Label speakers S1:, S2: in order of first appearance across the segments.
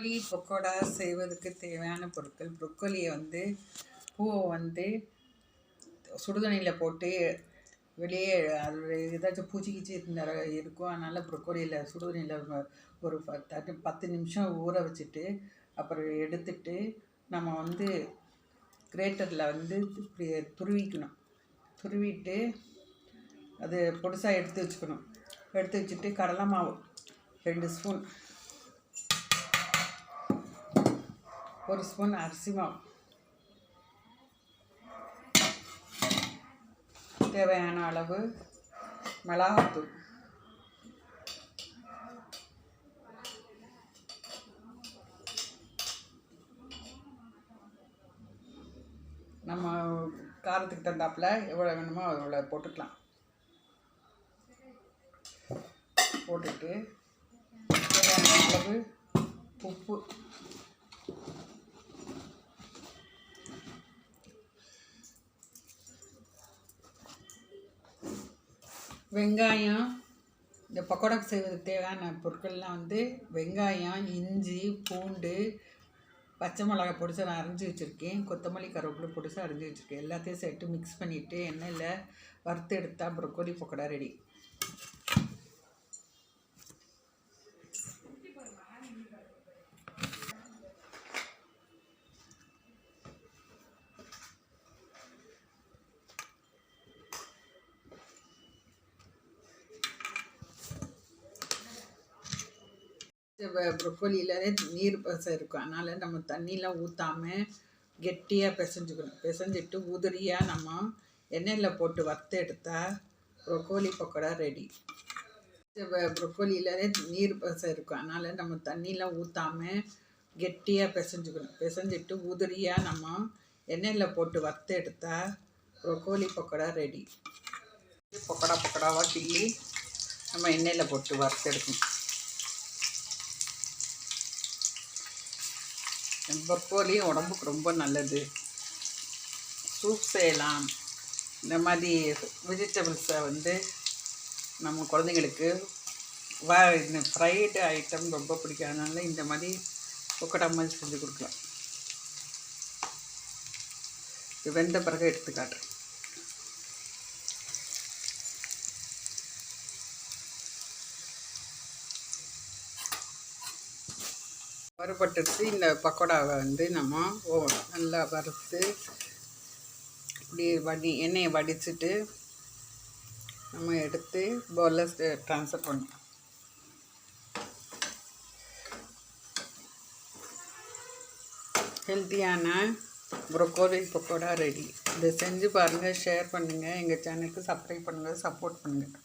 S1: Broccoli pakoda செய்வதற்கு தேவையான பொருட்கள் ப்ரொக்கோலியை வந்து பூவை வந்து சுடுதண்ணியில் போட்டு வெளியே அதோடைய ஏதாச்சும் பூச்சி கீச்சி இருந்த இருக்கும். அதனால் ப்ரொக்கோலியில் சுடுதண்ணியில் ஒரு பத்து பத்து நிமிஷம் ஊற வச்சுட்டு அப்புறம் எடுத்துட்டு நம்ம வந்து கிரேட்டரில் வந்து இப்படி துருவிக்கணும். துருவிட்டு அது பொடிசாக எடுத்து வச்சுக்கணும். எடுத்து வச்சுட்டு கடலை மாவு ரெண்டு ஸ்பூன். ஒரு ஸ்பூன் அரிசி மாவு. தேவையான அளவு மிளகாத்தூள். நம்ம காரத்துக்கு தந்தாப்பில் எவ்வளோ வேணுமோ அவ்வளோ போட்டுக்கலாம். போட்டுட்டு தேவையான அளவு உப்பு. வெங்காயம் இந்த பக்கோடாக்கு செய்வதற்கு தேவையான பொருட்கள்லாம் வந்து வெங்காயம் இஞ்சி பூண்டு பச்சை மிளகாய் பொடிச்சு நான் அரைஞ்சி வச்சுருக்கேன். கொத்தமல்லி கருவேப்பிலை பொடிச்சு அரைஞ்சி வச்சுருக்கேன். எல்லாத்தையும் சேர்த்து மிக்ஸ் பண்ணிவிட்டு எண்ணெயில் வறுத்து எடுத்தால் ப்ரொக்கோலி பக்கோடா ரெடி ப்ரொக்கோலியில் நீர் பசை இருக்கும். அதனால் நம்ம தண்ணியெலாம் ஊற்றாமல் கெட்டியாக பிசைஞ்சுக்கணும். பிசைஞ்சிட்டு உதிரியாக நம்ம எண்ணெயில் போட்டு வறுத்து எடுத்தால் ப்ரொக்கோலி பக்கோடா ரெடி ப்ரொக்கோலியில் நீர் பசை இருக்கும். அதனால் நம்ம தண்ணியெலாம் ஊற்றாமல் கெட்டியாக பிசைஞ்சுக்கணும். பிசைஞ்சிட்டு உதிரியாக நம்ம எண்ணெயில் போட்டு வறுத்து எடுத்தால் ப்ரொக்கோலி பக்கோடா ரெடி பக்கோடா பக்கோடாவாக கிள்ளி நம்ம எண்ணெயில் போட்டு வறுத்து எடுக்கணும். ப்ரொக்கோலி உடம்புக்கு ரொம்ப நல்லது. சூப் செய்யலாம். இந்த மாதிரி வெஜிடபிள்ஸை வந்து நம்ம குழந்தைங்களுக்கு வ இந்த ஃப்ரைடு ஐட்டம் ரொம்ப பிடிக்கும். அதனால இந்த மாதிரி கொக்கடா மாதிரி செஞ்சு கொடுக்கலாம். இது வெந்த பிறகு எடுத்து காட்டுறேன் வறுபட்டுட்டு இந்த பக்கோடாவை வந்து நம்ம ஓ நல்லா வறுத்து இப்படி வடி எண்ணெயை வடிச்சிட்டு நம்ம எடுத்து பவுலில் ட்ரான்ஸ்ஃபர் பண்ணோம் ஹெல்த்தியான ப்ரொக்கோலி பக்கோடா ரெடி இதை செஞ்சு பாருங்கள் ஷேர் பண்ணுங்கள் எங்கள் சேனலுக்கு சப்ஸ்கிரைப் பண்ணுங்கள் சப்போர்ட் பண்ணுங்கள்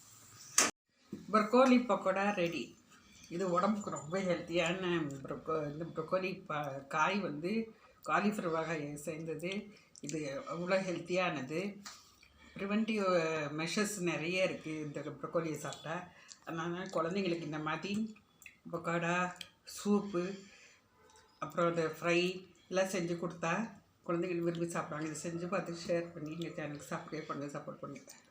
S1: ப்ரொக்கோலி பக்கோடா ரெடி இது உடம்புக்கு ரொம்ப ஹெல்த்தியான ப்ரொக்கோ இந்த ப்ரொக்கோலி பா காய் வந்து காலிஃப்ளவராக சேர்ந்தது. இது அவ்வளோ ஹெல்த்தியானது ப்ரிவென்டிவ் மெஷர்ஸ் நிறைய இருக்குது இந்த ப்ரொக்கோலியை சாப்பிட்டா. அதனால் குழந்தைங்களுக்கு இந்த மாதிரி பக்கோடா சூப்பு அப்புறம் இந்த ஃப்ரை எல்லாம் செஞ்சு கொடுத்தா குழந்தைகள் விரும்பி சாப்பிடுவாங்க. இதை செஞ்சு பார்த்து ஷேர் பண்ணி எங்கள் சேனலுக்கு சப்ஸ்கிரைப் பண்ணுங்கள் சப்போர்ட் பண்ணுங்கள்